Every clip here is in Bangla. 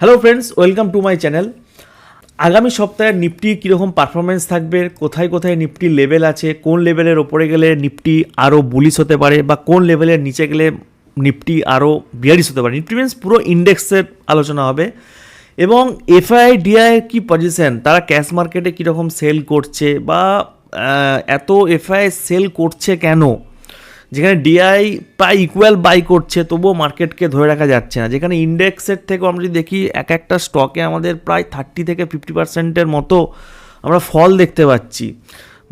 Hello friends welcome to my channel আগামী সপ্তাহে নিফটি কীরকম পারফরমেন্স থাকবে, কোথায় কোথায় নিফটি লেভেল আছে, কোন লেভেলের ওপরে গেলে নিফটি আরও বুলিশ হতে পারে, বা কোন লেভেলের নিচে গেলে নিফটি আরও বিয়ারিশ হতে পারে, নিফটি মিনস পুরো ইন্ডেক্সের আলোচনা হবে। এবং এফআই ডিআই কি পজিশন তারা ক্যাশ মার্কেটে কীরকম সেল করছে, বা এত এফআই সেল করছে কেন? যেখানে ডিআই প্রায় ইকুয়াল বাই করছে, তবুও মার্কেটকে ধরে রাখা যাচ্ছে না। যেখানে ইন্ডেক্সের থেকেও আমরা যদি দেখি, এক একটা স্টকে আমাদের প্রায় থার্টি থেকে ফিফটি পার্সেন্টের মতো আমরা ফল দেখতে পাচ্ছি।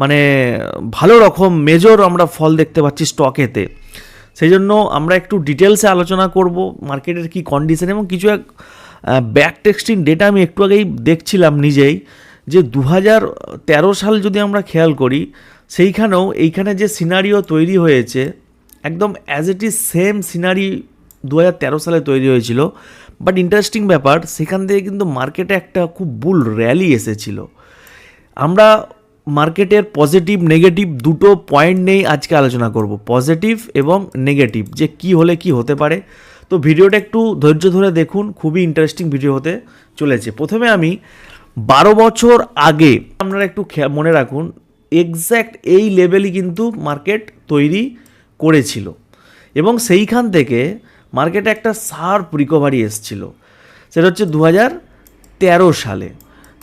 মানে ভালো রকম মেজর আমরা ফল দেখতে পাচ্ছি স্টকেতে সেই জন্য আমরা একটু ডিটেলসে আলোচনা করব মার্কেটের কি কন্ডিশন এবং কিছু এক ব্যাক টেক্সটিং ডেটা আমি একটু আগেই দেখছিলাম নিজেই, যে দু তেরো সাল যদি আমরা খেয়াল করি সেইখানেও এইখানে যে সিনারিও তৈরি হয়েছে, একদম as it is same scenario দু সালে তৈরি হয়েছিল বাট ইন্টারেস্টিং ব্যাপার, সেখান থেকে কিন্তু মার্কেটে একটা খুব বুল র্যালি এসেছিল। আমরা মার্কেটের পজিটিভ নেগেটিভ দুটো পয়েন্ট নেই আজকে আলোচনা করব পজিটিভ এবং নেগেটিভ যে কি হলে কি হতে পারে। তো ভিডিওটা একটু ধৈর্য ধরে দেখুন, খুবই ইন্টারেস্টিং ভিডিও হতে চলেছে। প্রথমে আমি বারো বছর আগে আপনারা একটু মনে রাখুন এক্স্যাক্ট এই লেভেলই কিন্তু মার্কেট তৈরি করেছিল। এবং সেইখান থেকে মার্কেটে একটা শার্প রিকভারি এসছিল। সেটা হচ্ছে দু তেরো সালে।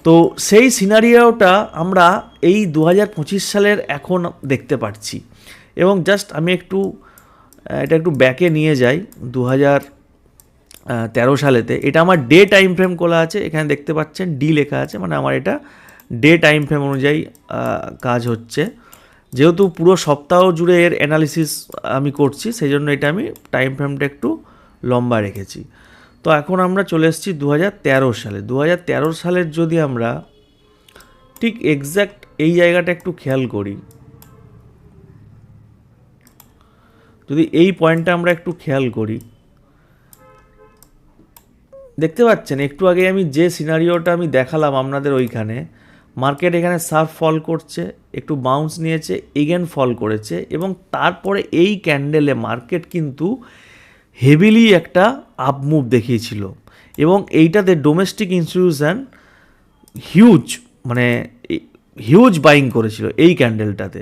তো সেই সিনারিওটা আমরা এই দু পঁচিশ সালের এখন দেখতে পাচ্ছি। এবং জাস্ট আমি একটু এটা একটু ব্যাকে নিয়ে যাই। দু তেরো সালেতে এটা আমার ডে টাইম ফ্রেম খোলা আছে। এখানে দেখতে পাচ্ছেন ডি লেখা আছে। মানে আমার এটা ডে টাইম ফ্রেম অনুযায়ী কাজ হচ্ছে। যেহেতু পুরো সপ্তাহ জুড়ে এর অ্যানালিসিস আমি করছি সেই জন্য এটা আমি টাইম ফ্রেমটা একটু লম্বা রেখেছি। তো এখন আমরা চলে এসেছি দু হাজার তেরো সালে। দু হাজার তেরো সালের যদি আমরা ঠিক এক্স্যাক্ট এই জায়গাটা একটু খেয়াল করি, যদি এই পয়েন্টটা আমরা একটু খেয়াল করি, দেখতে পাচ্ছেন, একটু আগে আমি যে সিনারিওটা আমি দেখালাম আপনাদের ওইখানে মার্কেট এখানে সার্ফ ফল করছে, একটু বাউন্স নিয়েছে এগেন ফল করেছে এবং তারপরে এই ক্যান্ডেলে মার্কেট কিন্তু হেভিলি একটা আপ মুভ দেখিয়েছিল এবং এইটাতে ডোমেস্টিক ইনস্টিটিউশন হিউজ মানে হিউজ বাইং করেছিল এই ক্যান্ডেলটাতে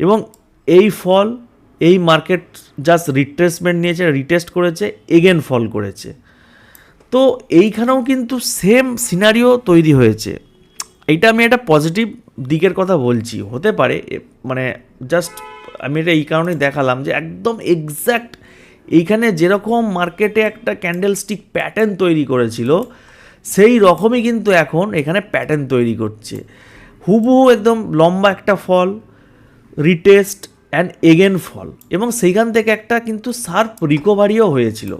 এবং এই ফল এই মার্কেট জাস্ট রিট্রেসমেন্ট নিয়েছে রিটেস্ট করেছে এগেন ফল করেছে। তো এইখানেও কিন্তু সেম সিনারিও তৈরি হয়েছে। এইটা আমি একটা পজিটিভ দিকের কথা বলছি, হতে পারে মানে জাস্ট আমি এটা এই কারণেই দেখালাম যে একদম এক্স্যাক্ট এইখানে যেরকম মার্কেটে একটা ক্যান্ডেল স্টিক প্যাটার্ন তৈরি করেছিল, সেই রকমই কিন্তু এখন এখানে প্যাটার্ন তৈরি করছে। হুবহু একদম লম্বা একটা fall retest and again fall এবং সেইখান থেকে একটা কিন্তু শার্প রিকভারিও হয়েছিল।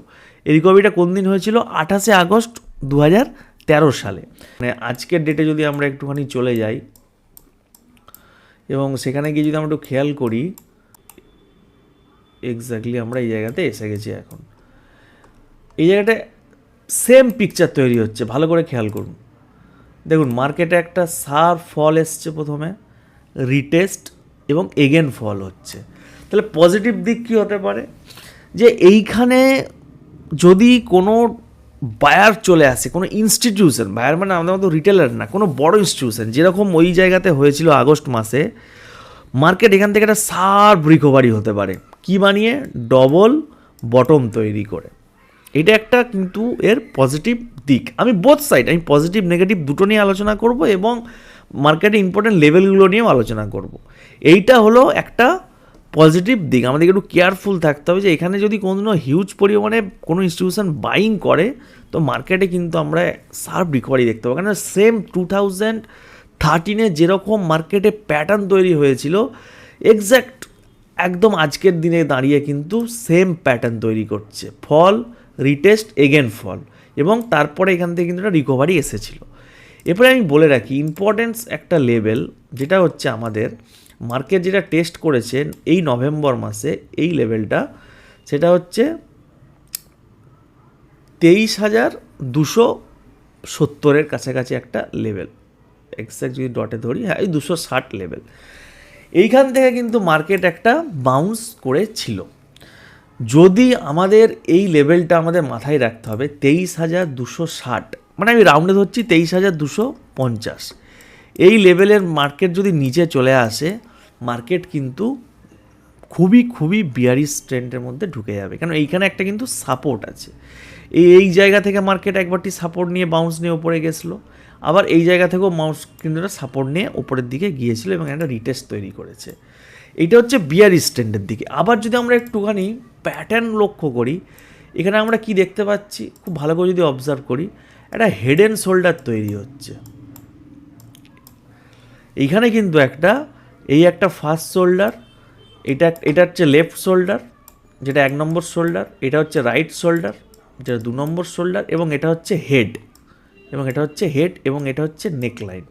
এই রিকভারিটা কোন দিন হয়েছিল? আঠাশে আগস্ট দু হাজার তেরো সালে। মানে আজকের ডেটে যদি আমরা একটুখানি চলে যাই, এবং সেখানে গিয়ে যদি আমরা একটু খেয়াল করি এক্স্যাক্টলি আমরা এই জায়গাতে এসে গেছি এখন। এই জায়গাটা সেম পিকচার তৈরি হচ্ছে, ভালো করে খেয়াল করুন। দেখুন মার্কেটে একটা সার ফল এসছে প্রথমে রিটেস্ট এবং এগেন ফল হচ্ছে। তাহলে পজিটিভ দিক কী হতে পারে? যে এইখানে যদি কোনো বায়ার চলে আসে, কোনো ইনস্টিটিউশন বায়ার মানে আমাদের মতো রিটেলার না, কোনো বড় ইনস্টিটিউশন যেরকম ওই জায়গাতে হয়েছিল আগস্ট মাসে মার্কেট এখান থেকে একটা সার্ভ রিকভারি হতে পারে। কি বানিয়ে? ডবল বটম তৈরি করে। এটা একটা কিন্তু এর পজিটিভ দিক। আমি বোথ সাইড আমি পজিটিভ নেগেটিভ দুটো নিয়ে আলোচনা করব এবং মার্কেটে ইম্পর্টেন্ট লেভেলগুলো নিয়েও আলোচনা করব। এইটা হলো একটা পজিটিভ দিক। আমাদেরকে একটু কেয়ারফুল থাকতে হবে যে এখানে যদি কোনো হিউজ পরিমাণে কোনো ইনস্টিটিউশন বাইং করে, তো মার্কেটে কিন্তু আমরা সার্ভ রিকভারি দেখতে পাবো। কারণ সেম টু থাউজেন্ড থার্টিনে যেরকম মার্কেটে প্যাটার্ন তৈরি হয়েছিল এক্স্যাক্ট একদম আজকের দিনে দাঁড়িয়ে কিন্তু সেম প্যাটার্ন তৈরি করছে। Fall retest again fall. এবং তারপরে এখান থেকে কিন্তু একটা রিকভারি এসেছিল। এরপরে আমি বলে রাখি ইম্পর্টেন্স একটা লেভেল যেটা হচ্ছে আমাদের মার্কেট যেটা টেস্ট করেছেন এই নভেম্বর মাসে এই লেভেলটা, সেটা হচ্ছে তেইশ হাজার দুশো সত্তরের কাছাকাছি একটা লেভেল। এক্স্যাক্ট যদি ডটে ধরি হ্যাঁ এই দুশো ষাট লেভেল। এইখান থেকে কিন্তু মার্কেট একটা বাউন্স করেছিল। যদি আমাদের এই লেভেলটা আমাদের মাথায় রাখতে হবে, তেইশ হাজার দুশো ষাট মানে আমি রাউন্ডে ধরছি তেইশ হাজার দুশো পঞ্চাশ। এই লেভেলের মার্কেট যদি নিচে চলে আসে, মার্কেট কিন্তু খুবই খুবই বিয়ারিস ট্রেন্ডের মধ্যে ঢুকে যাবে। কারণ এইখানে একটা কিন্তু সাপোর্ট আছে। এই এই জায়গা থেকে মার্কেট একবারটি সাপোর্ট নিয়ে বাউন্স নিয়ে ওপরে গেছিল। আবার এই জায়গা থেকেও মাউস কিন্তু একটা সাপোর্ট নিয়ে ওপরের দিকে গিয়েছিল এবং একটা রিটেস্ট তৈরি করেছে। এইটা হচ্ছে বিয়ারিস ট্রেন্ডের দিকে। আবার যদি আমরা একটুখানি প্যাটার্ন লক্ষ্য করি, এখানে আমরা কি দেখতে পাচ্ছি? খুব ভালো করে যদি অবজার্ভ করি, একটা হেড অ্যান্ড শোল্ডার তৈরি হচ্ছে। এইখানে কিন্তু একটা, এই একটা ফার্স্ট শোল্ডার এটা এটা হচ্ছে লেফট শোল্ডার যেটা এক নম্বর শোল্ডার এটা হচ্ছে রাইট শোল্ডার যেটা দু নম্বর শোল্ডার এবং এটা হচ্ছে হেড এবং এটা হচ্ছে হেড এবং এটা হচ্ছে নেকলাইন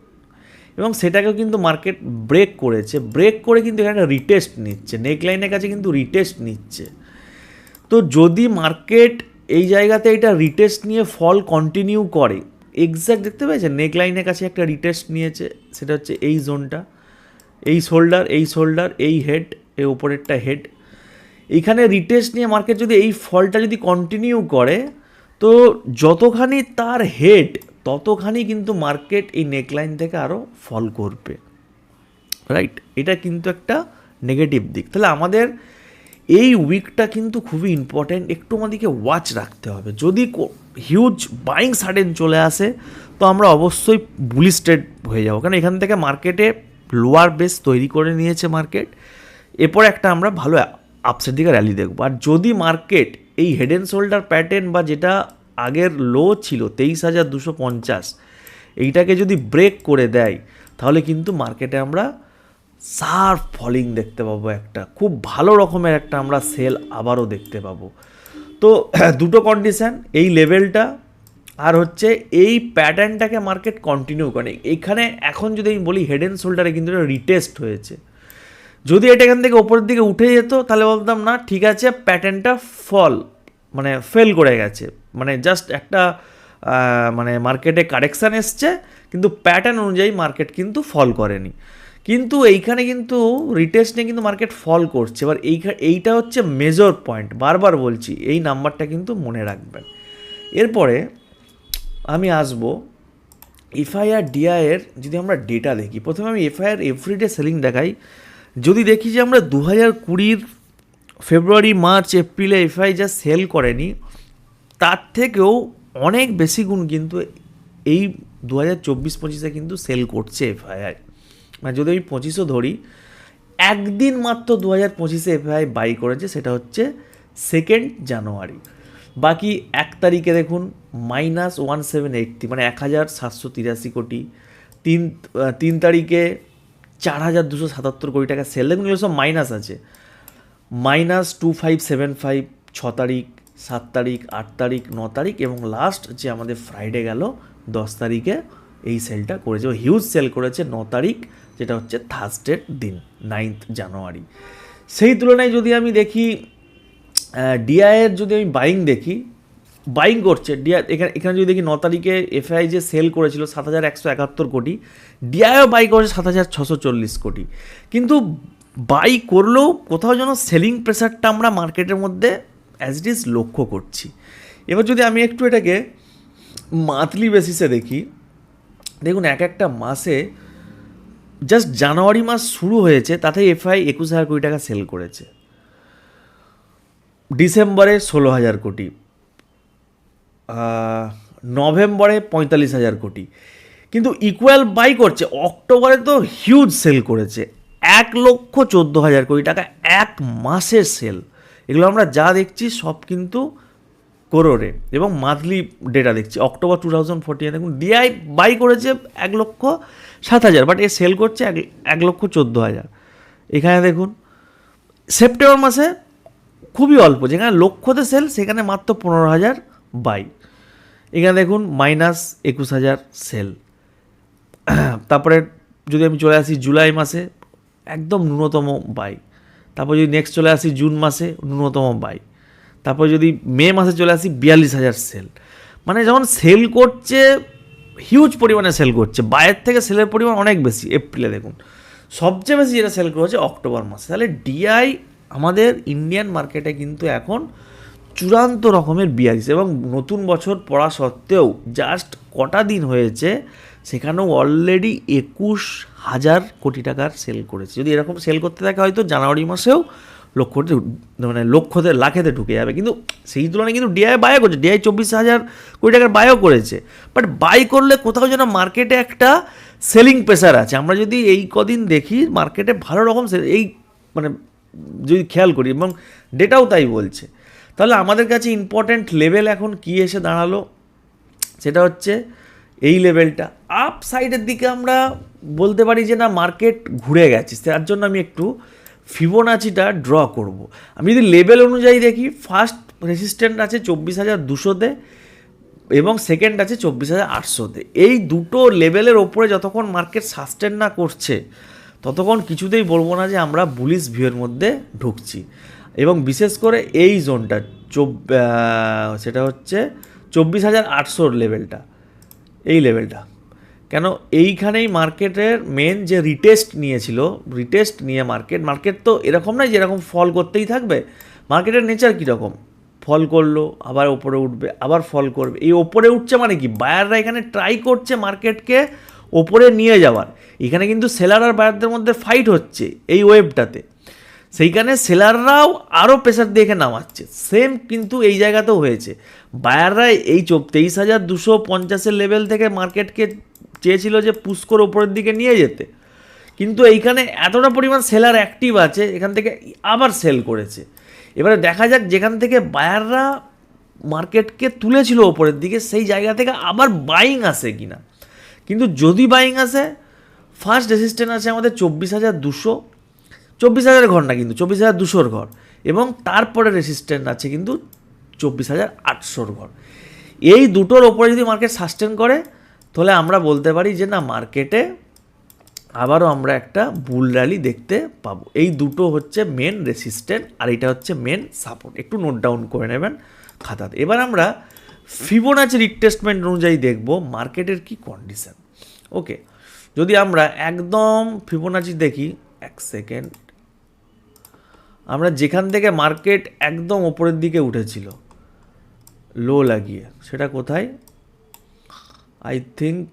এবং সেটাকেও কিন্তু মার্কেট ব্রেক করেছে। ব্রেক করে কিন্তু এখানে একটা রিটেস্ট নিচ্ছে। নেকলাইনের কাছে কিন্তু রিটেস্ট নিচ্ছে। তো যদি মার্কেট এই জায়গাতে এটা রিটেস্ট নিয়ে ফল কন্টিনিউ করে এক্স্যাক্ট দেখতে পেয়েছেন? নেকলাইনের কাছে একটা রিটেস্ট নিয়েছে, সেটা হচ্ছে এই জোনটা এই শোল্ডার এই শোল্ডার এই হেড এই ওপরেরটা হেড এইখানে রিটেস্ট নিয়ে মার্কেট যদি এই ফলটা যদি কন্টিনিউ করে, তো যতখানি তার হেড ততখানি কিন্তু মার্কেট এই নেকলাইন থেকে আরও ফল করবে। রাইট এটা কিন্তু একটা নেগেটিভ দিক। তাহলে আমাদের এই উইকটা কিন্তু খুবই ইম্পর্ট্যান্ট একটু আমাদেরকে ওয়াচ রাখতে হবে। যদি হিউজ বাইং সাডেন চলে আসে, তো আমরা অবশ্যই বুলিস্টেড হয়ে যাব। কারণ এখান থেকে মার্কেটে লোয়ার বেস তৈরি করে নিয়েছে মার্কেট এরপর একটা আমরা ভালো আপসের দিকে র্যালি দেখব। আর যদি মার্কেট এই হেড অ্যান্ড শোল্ডার প্যাটার্ন বা যেটা আগের লো ছিল তেইশ হাজার দুশো পঞ্চাশ, এইটাকে যদি ব্রেক করে দেয়, তাহলে কিন্তু মার্কেটে আমরা সার্ফ ফলিং দেখতে পাবো একটা। খুব ভালো রকমের একটা আমরা সেল আবারও দেখতে পাবো। তো দুটো কন্ডিশান এই লেভেলটা আর হচ্ছে এই প্যাটার্নটাকে মার্কেট কন্টিনিউ করে এখানে এখন যদি আমি বলি হেড অ্যান্ড শোল্ডারে কিন্তু এটা রিটেস্ট হয়েছে। যদি এটা এখান থেকে ওপরের দিকে উঠে যেত, তাহলে বলতাম, না, ঠিক আছে প্যাটার্নটা ফল মানে ফেল করে গেছে। মানে জাস্ট একটা মানে মার্কেটে কারেকশান এসছে, কিন্তু প্যাটার্ন অনুযায়ী মার্কেট কিন্তু ফল করেনি। কিন্তু এইখানে কিন্তু রিটেস্ট নিয়ে কিন্তু মার্কেট ফল করছে। এবার এই এইটা হচ্ছে মেজর পয়েন্ট বারবার বলছি, এই নাম্বারটা কিন্তু মনে রাখবেন। এরপরে আমি আসব এফআইআর ডিআইয়ের যদি আমরা ডেটা দেখি। প্রথমে আমি এফআইআর এভরিডে সেলিং দেখাই। যদি দেখি যে আমরা দু হাজার কুড়ির ফেব্রুয়ারি মার্চ এপ্রিলে এফআই যা সেল করেনি, তার থেকেও অনেক বেশি গুণ কিন্তু এই দু হাজার চব্বিশ পঁচিশে কিন্তু সেল করছে এফআইআই মানে যদি আমি পঁচিশও ধরি, একদিন মাত্র দু হাজার পঁচিশে এফআই বাই করেছে, সেটা হচ্ছে সেকেন্ড জানুয়ারি বাকি এক তারিখে দেখুন মাইনাস ওয়ান সেভেন এইটটি মানে এক হাজার সাতশো তিরাশি কোটি। তিন তিন তারিখে চার হাজার দুশো সাতাত্তর কোটি টাকা সেল দেখুন, এগুলো সব মাইনাস আছে। Minus two five seven five ছ তারিখ, সাত তারিখ, আট তারিখ, ন তারিখ, এবং লাস্ট যে আমাদের ফ্রাইডে গেল, দশ তারিখে এই সেলটা করেছে, ও হিউজ সেল করেছে, ন তারিখ যেটা হচ্ছে থার্সডের দিন নাইন্থ জানুয়ারি সেই তুলনায় যদি আমি দেখি ডিআইয়ের যদি আমি বাইং দেখি বাইং করছে ডিআই এখানে এখানে যদি দেখি ন তারিখে এফআই যে সেল করেছিল সাত হাজার একশো একাত্তর কোটি ডিআইও বাই করেছে সাত হাজার ছশো চল্লিশ কোটি। কিন্তু বাই করলেও কোথাও যেন সেলিং প্রেশারটা আমরা মার্কেটের মধ্যে অ্যাজ ইট ইজ লক্ষ্য করছি। এবার যদি আমি একটু এটাকে মান্থলি বেসিসে দেখি, দেখুন এক একটা মাসে জাস্ট জানুয়ারি মাস শুরু হয়েছে তাতে এফআই একুশ হাজার কোটি টাকা সেল করেছে। ডিসেম্বরে ষোলো হাজার কোটি নভেম্বরে পঁয়তাল্লিশ হাজার কোটি। কিন্তু ইকুয়াল বাই করছে, অক্টোবরে তো হিউজ সেল করেছে, এক লক্ষ চোদ্দ হাজার কোটি টাকা এক মাসের সেল এগুলো আমরা যা দেখছি সব কিন্তু করোরে, এবং মান্থলি ডেটা দেখছি। অক্টোবর টু থাউজেন্ড ফোরটিনে দেখুন ডিআই বাই করেছে এক লক্ষ সাত হাজার বাট এ সেল করছে এক এক লক্ষ চোদ্দ হাজার। এখানে দেখুন, সেপ্টেম্বর মাসে খুবই অল্প, যেখানে লক্ষতে সেল সেখানে মাত্র পনেরো হাজার বাই এখানে দেখুন মাইনাস একুশ হাজার সেল তারপরে যদি আমি চলে আসি জুলাই মাসে, একদম ন্যূনতম বাই তারপর যদি নেক্সট চলে আসি জুন মাসে, ন্যূনতম বাই তারপর যদি মে মাসে চলে আসি বিয়াল্লিশ হাজার সেল মানে যখন সেল করছে হিউজ পরিমাণে সেল করছে। বাইরের থেকে সেলের পরিমাণ অনেক বেশি এপ্রিলে দেখুন। সবচেয়ে বেশি যেটা সেল করেছে অক্টোবর মাসে। তাহলে ডিআই আমাদের ইন্ডিয়ান মার্কেটে কিন্তু এখন চূড়ান্ত রকমের বিয়ারিস এবং নতুন বছর পড়া সত্ত্বেও জাস্ট কটা দিন হয়েছে, সেখানেও অলরেডি একুশ হাজার কোটি টাকার সেল করেছে। যদি এরকম সেল করতে থাকে হয়তো জানুয়ারি মাসেও লক্ষতে মানে লক্ষতে লাখেতে ঢুকে যাবে। কিন্তু সেই তুলনায় কিন্তু ডিআই বায়ও করেছে। ডিআই চব্বিশ হাজার কোটি টাকার বায়ও করেছে। বাট বাই করলে কোথাও যেন মার্কেটে একটা সেলিং প্রেশার আছে। আমরা যদি এই কদিন দেখি মার্কেটে ভালো রকম এই মানে যদি খেয়াল করি এবং ডেটাও তাই বলছে। তাহলে আমাদের কাছে ইম্পর্ট্যান্ট লেভেল এখন কি এসে দাঁড়াল? সেটা হচ্ছে এই লেভেলটা আপ সাইডের দিকে আমরা বলতে পারি যে না মার্কেট ঘুরে গেছে। তার জন্য আমি একটু ফিবোনাচিটা ড্র করব। আমি যদি লেভেল অনুযায়ী দেখি ফার্স্ট রেসিস্ট্যান্ট আছে চব্বিশ হাজার দুশোতে এবং সেকেন্ড আছে চব্বিশ হাজার আটশোতে এই দুটো লেভেলের ওপরে যতক্ষণ মার্কেট সাস্টেন না করছে, ততক্ষণ কিছুতেই বলব না যে আমরা বুলিশ ভিউয়ের মধ্যে ঢুকছি। এবং বিশেষ করে এই জোনটা সেটা হচ্ছে চব্বিশ হাজার আটশোর লেভেলটা এই লেভেলটা কেন? এইখানেই মার্কেটের মেন যে রিটেস্ট নিয়েছিল রিটেস্ট নিয়ে মার্কেট মার্কেট তো এরকম নয় যেরকম ফল করতেই থাকবে। মার্কেটের নেচার কীরকম? ফল করল, আবার ওপরে উঠবে, আবার ফল করবে। এই ওপরে উঠছে মানে কি? বায়াররা এখানে ট্রাই করছে মার্কেটকে ওপরে নিয়ে যাওয়ার। এখানে কিন্তু সেলার আর বায়ারদের মধ্যে ফাইট হচ্ছে এই ওয়েবটাতে সেইখানে সেলাররাও আরও প্রেশার এখানে নামাচ্ছে। সেম কিন্তু এই জায়গাতেও হয়েছে। বায়াররা এই চোপ তেইশ হাজার দুশো পঞ্চাশের লেভেল থেকে মার্কেটকে চেয়েছিল যে পুশ করে ওপরের দিকে নিয়ে যেতে। কিন্তু এইখানে এতটা পরিমাণ সেলার অ্যাক্টিভ আছে, এখান থেকে আবার সেল করেছে। এবারে দেখা যাক যেখান থেকে বায়াররা মার্কেটকে তুলেছিল ওপরের দিকে, সেই জায়গা থেকে আবার বাইং আসে কিনা। কিন্তু যদি বাইং আসে ফার্স্ট রেসিস্ট্যান্ট আছে আমাদের চব্বিশ হাজার দুশো। চব্বিশ হাজার ঘর না কিন্তু, চব্বিশ হাজার দুশোর ঘর। এবং তারপরে রেসিস্ট্যান্ট আছে কিন্তু চব্বিশ হাজার আটশোর ঘর। এই দুটোর ওপরে যদি মার্কেট সাস্টেন করে তাহলে আমরা বলতে পারি যে না মার্কেটে আবারও আমরা একটা বুল র্যালি দেখতে পাবো। এই দুটো হচ্ছে মেন রেসিস্ট্যান্ট আর এটা হচ্ছে মেন সাপোর্ট একটু নোট ডাউন করে নেবেন খাতাতে। এবার আমরা ফিবোনাচি রিটেস্টমেন্ট অনুযায়ী দেখব মার্কেটের কি কন্ডিশন ওকে যদি আমরা একদম ফিবোনাচি দেখি, এক সেকেন্ড আমরা যেখান থেকে মার্কেট একদম ওপরের দিকে উঠেছিল লো লাগিয়ে, সেটা কোথায়? আই থিঙ্ক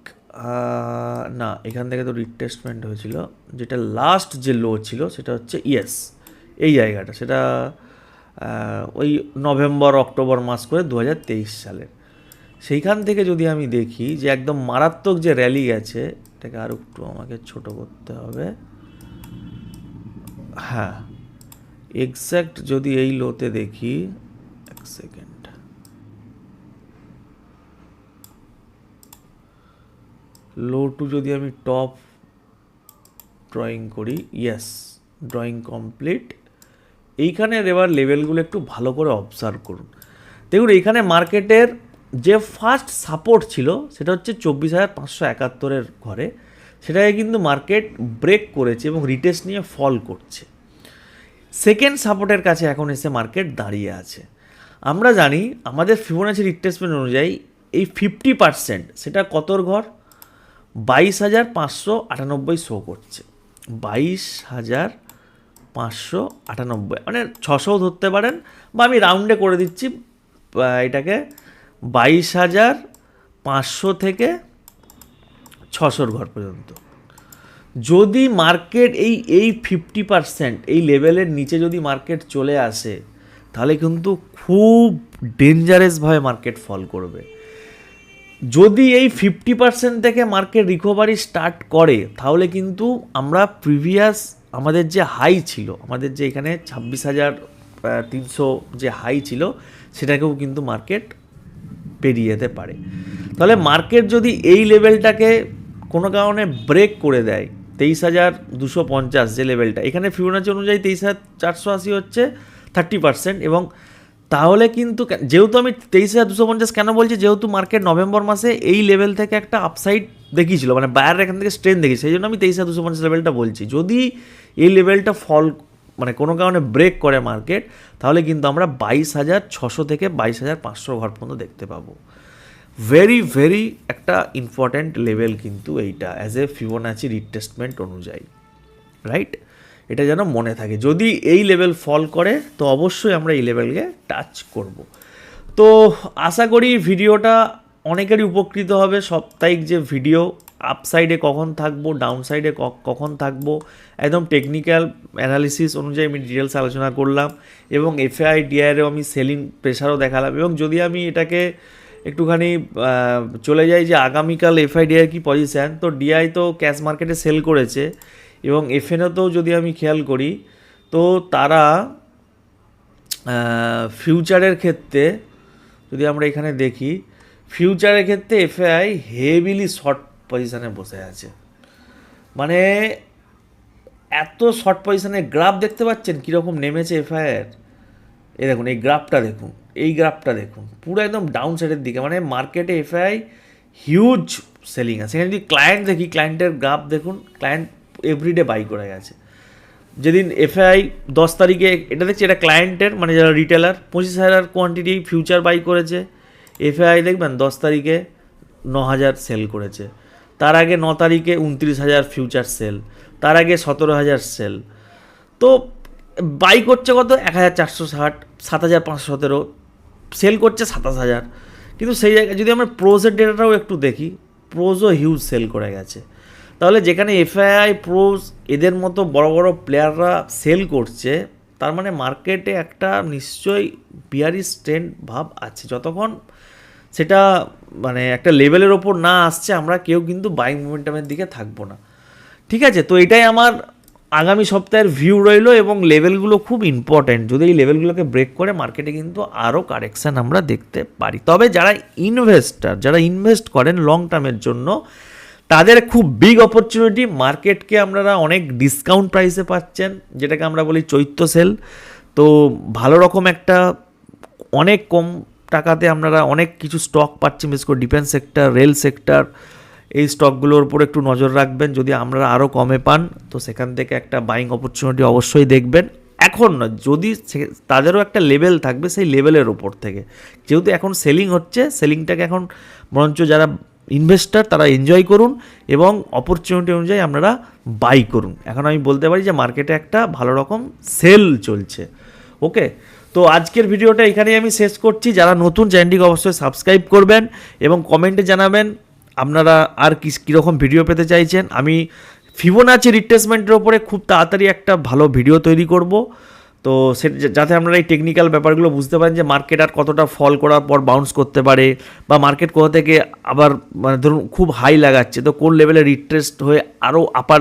না, এখান থেকে তো রিটেস্টমেন্ট হয়েছিল। যেটা লাস্ট যে লো ছিল, সেটা হচ্ছে ইয়েস এই জায়গাটা। সেটা ওই নভেম্বর, অক্টোবর মাস করে দু হাজার তেইশ সালের সেইখান থেকে যদি আমি দেখি যে একদম মারাত্মক যে র্যালি গেছে, এটাকে আর একটু আমাকে ছোট করতে হবে। হ্যাঁ এক্স্যাক্ট যদি এই লোতে দেখি, এক সেকেন্ড লো টু যদি আমি টপ ড্রয়িং করি ইয়েস ড্রয়িং কমপ্লিট এইখানের এবার লেভেলগুলো একটু ভালো করে অবজার্ভ করুন। দেখুন, এইখানে মার্কেটের যে ফার্স্ট সাপোর্ট ছিল, সেটা হচ্ছে চব্বিশ হাজার পাঁচশো একাত্তরের ঘরে। সেটাকে কিন্তু মার্কেট ব্রেক করেছে এবং রিটেস্ট নিয়ে ফল করছে। সেকেন্ড সাপোর্টের কাছে এখন এসে মার্কেট দাঁড়িয়ে আছে। আমরা জানি, আমাদের ফিবোনাচি রিট্রেসমেন্ট অনুযায়ী এই ফিফটি পার্সেন্ট সেটা কতর ঘর? বাইশ হাজার পাঁচশো আটানব্বই শো করছে। বাইশ হাজার পাঁচশো আটানব্বই। মানে ছশো ধরতে পারেন বা আমি রাউন্ডে করে দিচ্ছি এটাকে বাইশ হাজার পাঁচশো থেকে ছশোর ঘর পর্যন্ত। যদি মার্কেট এই এই ফিফটি পার্সেন্ট, এই লেভেলের নিচে যদি মার্কেট চলে আসে, তাহলে কিন্তু খুব ডেঞ্জারাসভাবে মার্কেট ফল করবে। যদি এই ফিফটি পার্সেন্ট থেকে মার্কেট রিকভারি স্টার্ট করে, তাহলে কিন্তু আমরা প্রিভিয়াস আমাদের যে হাই ছিল, আমাদের যে এখানে ছাব্বিশ হাজার তিনশো যে হাই ছিল, সেটাকেও কিন্তু মার্কেট পেরিয়ে যেতে পারে। তাহলে মার্কেট যদি এই লেভেলটাকে কোনো কারণে ব্রেক করে দেয়, তেইশ হাজার দুশো পঞ্চাশ যে লেভেলটা এখানে ফিবোনাচি অনুযায়ী তেইশ হাজার চারশো আশি হচ্ছে থার্টি পার্সেন্ট এবং তাহলে কিন্তু যেহেতু আমি তেইশ হাজার দুশো পঞ্চাশ কেন বলছি? যেহেতু মার্কেট নভেম্বর মাসে এই লেভেল থেকে একটা আপসাইড দেখিয়েছিল মানে বায়ার এখান থেকে স্ট্রেন দেখি সেই জন্য আমি তেইশ হাজার দুশো পঞ্চাশ লেভেলটা বলছি। যদি এই লেভেলটা ফল মানে কোনো কারণে ব্রেক করে মার্কেট তাহলে কিন্তু আমরা বাইশ হাজার ছশো থেকে বাইশ হাজার পাঁচশো ঘর পর্যন্ত দেখতে পাবো। ভেরি ভেরি একটা ইম্পর্ট্যান্ট লেভেল কিন্তু এইটা অ্যাজ এ ফিবোনাচি রিটেস্টমেন্ট অনুযায়ী রাইট এটা যেন মনে থাকে। যদি এই লেভেল ফল করে, তো অবশ্যই আমরা এই লেভেলকে টাচ করব। তো আশা করি ভিডিওটা অনেকেরই উপকৃত হবে। সাপ্তাহিক যে ভিডিও আপ সাইডে কখন থাকব ডাউন সাইডে কখন থাকব, একদম টেকনিক্যাল অ্যানালিসিস অনুযায়ী আমি ডিটেলস আলোচনা করলাম এবং এফআই ডিআইয়েরও আমি সেলিং প্রেশারও দেখালাম এবং যদি আমি এটাকে একটুখানি চলে যাই যে আগামীকাল এফআই ডিআই কি পজিশান তো ডিআই তো ক্যাশ মার্কেটে সেল করেছে। এবং এফএনওতেও যদি আমি খেয়াল করি, তো তারা ফিউচারের ক্ষেত্রে, যদি আমরা এখানে দেখি ফিউচারের ক্ষেত্রে এফআই হেভিলি শর্ট পজিশানে বসে আছে। মানে এত শর্ট পজিশনে গ্রাফ দেখতে পাচ্ছেন? কীরকম নেমেছে এফআইআর এই দেখুন, এই গ্রাফটা দেখুন, এই গ্রাফটা দেখুন, পুরো একদম ডাউন সাইডের দিকে। মানে মার্কেটে এফআই হিউজ সেলিং আছে। এখানে যদি ক্লায়েন্ট দেখি ক্লায়েন্টের গ্রাফ দেখুন ক্লায়েন্ট এভরিডে বাই করে গেছে। যেদিন এফআই দশ তারিখে, এটা দেখছি এটা ক্লায়েন্টের মানে যারা রিটেলার পঁচিশ হাজার কোয়ান্টিটি ফিউচার বাই করেছে। এফআই দেখবেন, দশ তারিখে ন হাজার সেল করেছে। তার আগে ন তারিখে উনত্রিশ হাজার ফিউচার সেল তার আগে সতেরো হাজার সেল তো বাই করছে কত? এক হাজার চারশো ষাট, সাত হাজার পাঁচশো সতেরো সেল করছে সাতাশ হাজার। কিন্তু সেই জায়গায় যদি আমরা প্রোজের ডেটাটাও একটু দেখি প্রোজও হিউজ সেল করে গেছে। তাহলে যেখানে এফআইআই প্রোজ এদের মতো বড় বড় প্লেয়াররা সেল করছে, তার মানে মার্কেটে একটা নিশ্চয়ই বিয়ারি স্ট্রেন্ড ভাব আছে। যতক্ষণ সেটা মানে একটা লেভেলের ওপর না আসছে, আমরা কেউ কিন্তু বাইং মোমেন্টামের দিকে থাকব না। ঠিক আছে? তো এটাই আমার আগামী সপ্তাহের ভিউ রইল এবং লেভেলগুলো খুব ইম্পর্ট্যান্ট যদি এই লেভেলগুলোকে ব্রেক করে মার্কেটে কিন্তু আরও কারেকশান আমরা দেখতে পারি। তবে যারা ইনভেস্টার যারা ইনভেস্ট করেন লং টার্মের জন্য তাদের খুব বিগ অপরচুনিটি মার্কেটকে আপনারা অনেক ডিসকাউন্ট প্রাইসে পাচ্ছেন, যেটাকে আমরা বলি চৈত্য সেল তো ভালো রকম একটা, অনেক কম টাকাতে আপনারা অনেক কিছু স্টক পাচ্ছেন, বিশেষ করে ডিফেন্স সেক্টর রেল সেক্টর এই স্টকগুলোর উপর একটু নজর রাখবেন, যদি আমরা আরও কমে পান, তো সেখান থেকে একটা বাইং অপরচুনিটি অবশ্যই দেখবেন। এখন না, যদি তাদেরও একটা লেভেল থাকবে সেই লেভেলের ওপর থেকে। যেহেতু এখন সেলিং হচ্ছে সেলিংটাকে এখন বরঞ্চ যারা ইনভেস্টার তারা এনজয় করুন এবং অপরচুনিটি অনুযায়ী আপনারা বাই করুন। এখন আমি বলতে পারি যে মার্কেটে একটা ভালো রকম সেল চলছে। ওকে তো আজকের ভিডিওটা এখানেই আমি শেষ করছি। যারা নতুন চ্যানেলটিকে অবশ্যই সাবস্ক্রাইব করবেন এবং কমেন্টে জানাবেন আপনারা আর কি কীরকম ভিডিও পেতে চাইছেন। আমি ফিবোনাচি রিট্রেসমেন্টের ওপরে খুব তাড়াতাড়ি একটা ভালো ভিডিও তৈরি করব। তো সে যাতে আপনারা এই টেকনিক্যাল ব্যাপারগুলো বুঝতে পারেন যে মার্কেট আর কতটা ফল করার পর বাউন্স করতে পারে বা মার্কেট কোথা থেকে আবার মানে ধরুন খুব হাই লাগাচ্ছে, তো কোন লেভেলে রিট্রেস্ট হয়ে আরও আপার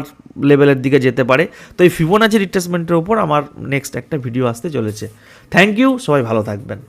লেভেলের দিকে যেতে পারে। তো এই ফিবোনাচি রিট্রেসমেন্টের ওপর আমার নেক্সট একটা ভিডিও আসতে চলেছে। থ্যাংক ইউ সবাই ভালো থাকবেন।